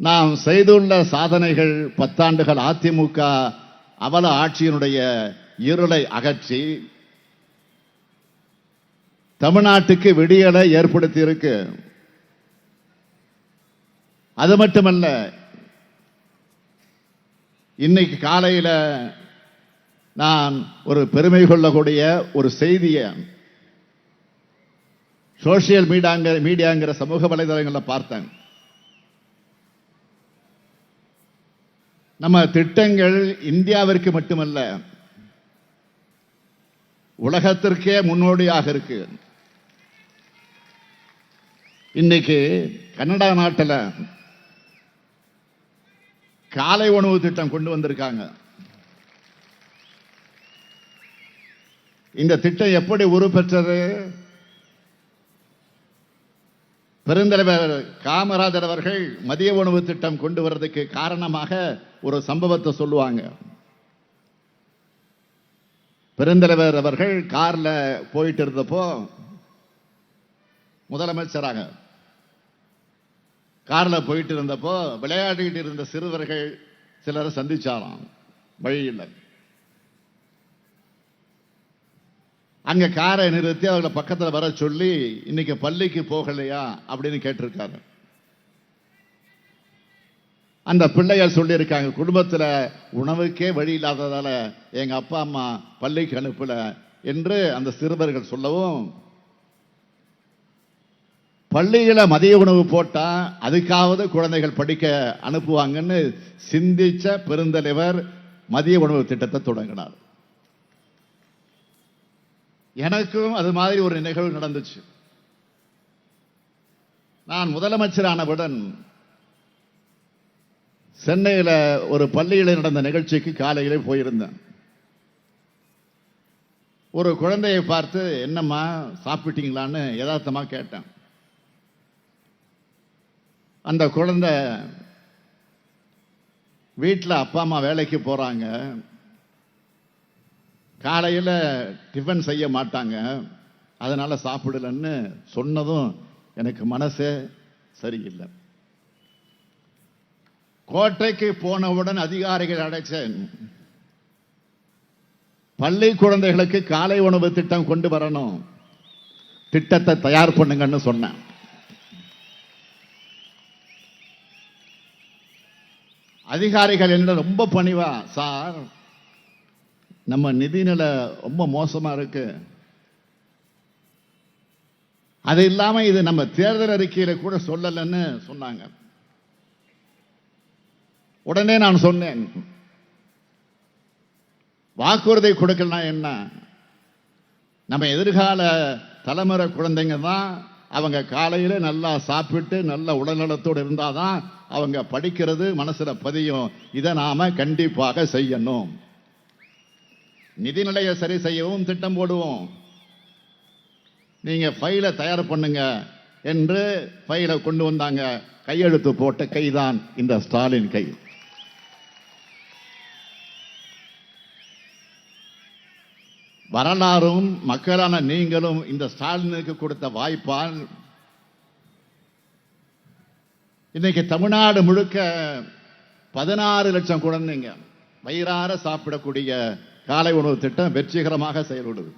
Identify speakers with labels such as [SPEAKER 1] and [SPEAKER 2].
[SPEAKER 1] நாம் செய்துள்ள சாதனைகள் பத்தாண்டுகள் அதிமுக அவல ஆட்சியினுடைய இருளை அகற்றி தமிழ்நாட்டுக்கு விடியலை ஏற்படுத்தி இருக்கு அது மட்டுமல்ல இன்னைக்கு காலையில் நான் ஒரு பெருமை கொள்ளக்கூடிய ஒரு செய்தியை சோசியல் மீடியாங்கிற மீடியாங்கிற சமூக வலைதளங்களில் பார்த்தேன். நம்ம திட்டங்கள் இந்தியாவிற்கு மட்டுமல்ல உலகத்திற்கே முன்னோடியாக இருக்கு. இன்னைக்கு கனடா நாட்டில் காலை உணவு திட்டம் கொண்டு வந்திருக்காங்க. இந்த திட்டம் எப்படி உருப்பெற்றது? பெருந்தலைவர் காமராஜர் அவர்கள் மதிய உணவு திட்டம் கொண்டு வர்றதுக்கு காரணமாக ஒரு சம்பவத்தை சொல்லுவாங்க. பெருந்தலைவர் அவர்கள் கார்ல போயிட்டு இருந்தப்போ முதலமைச்சராக கார்ல போயிட்டு இருந்தப்போ விளையாடிட்டு இருந்த சிறுவர்கள் சிலரை சந்திச்சாராம் வழியில் அங்க காரை நிறுத்தி அவங்களை பக்கத்தில் வர சொல்லி இன்னைக்கு பள்ளிக்கு போகலையா? அப்படின்னு கேட்டிருக்காரு. அந்த பிள்ளைகள் சொல்லியிருக்காங்க குடும்பத்தில் உணவுக்கே வழி இல்லாததால் எங்கள் அப்பா அம்மா பள்ளிக்கு அனுப்பல என்று அந்த சிறுவர்கள் சொல்லவும் பள்ளியில் மதிய உணவு போட்டால் அதுக்காவது குழந்தைகள் படிக்க அனுப்புவாங்கன்னு சிந்திச்ச பெருந்தலைவர் மதிய உணவு திட்டத்தை தொடங்கினார். எனக்கும் அது மாதிரி ஒரு நிகழ்வு நடந்துச்சு. நான் முதலமைச்சரானவுடன் சென்னையில் ஒரு பள்ளியில் நடந்த நிகழ்ச்சிக்கு காலையிலே போயிருந்தேன். ஒரு குழந்தையை பார்த்து என்னம்மா சாப்பிட்டீங்களான்னு யதார்த்தமாக கேட்டேன். அந்த குழந்தை வீட்டில் அப்பா அம்மா வேலைக்கு போகிறாங்க காலையில் டிஃபன் செய்ய மாட்டாங்க. அதனால் சாப்பிடலன்னு சொன்னதும் எனக்கு மனசே சரியில்லை. கோட்டைக்கு போனவுடன் அதிகாரிகள் அடைச்சேன். பள்ளி குழந்தைகளுக்கு காலை உணவு திட்டம் கொண்டு வரணும். திட்டத்தை தயார் பண்ணுங்கன்னு சொன்னேன். அதிகாரிகள் என்ன ரொம்ப பணிவா? சார் நம்ம நிதிநிலை ரொம்ப மோசமாக இருக்கு. அது இல்லாமல் இது நம்ம தேர்தல் அறிக்கையில் கூட சொல்லலைன்னு சொன்னாங்க. உடனே நான் சொன்னேன் வாக்குறுதி கொடுக்கலாம் என்ன? நம்ம எதிர்கால தலைமுறை குழந்தைங்க தான் அவங்க காலையில் நல்லா சாப்பிட்டு நல்ல உடல்நலத்தோடு இருந்தால் தான் அவங்க படிக்கிறது மனசில் பதியும். இதை நாம் கண்டிப்பாக செய்யணும். நிதிநிலையை சரி செய்யவும் திட்டம் போடுவோம். நீங்கள் ஃபைலை தயார் பண்ணுங்க என்று ஃபைலை கொண்டு வந்தாங்க. கையெழுத்து போட்ட கைதான் இந்த ஸ்டாலின் கை. வரலாறும் மக்களான நீங்களும் இந்த ஸ்டாலினுக்கு கொடுத்த வாய்ப்பால் இன்னைக்கு தமிழ்நாடு முழுக்க பதினாறு லட்சம் குழந்தைங்க வயிறார சாப்பிடக்கூடிய காலை உணவு திட்டம் வெற்றிகரமாக செயல்படுது.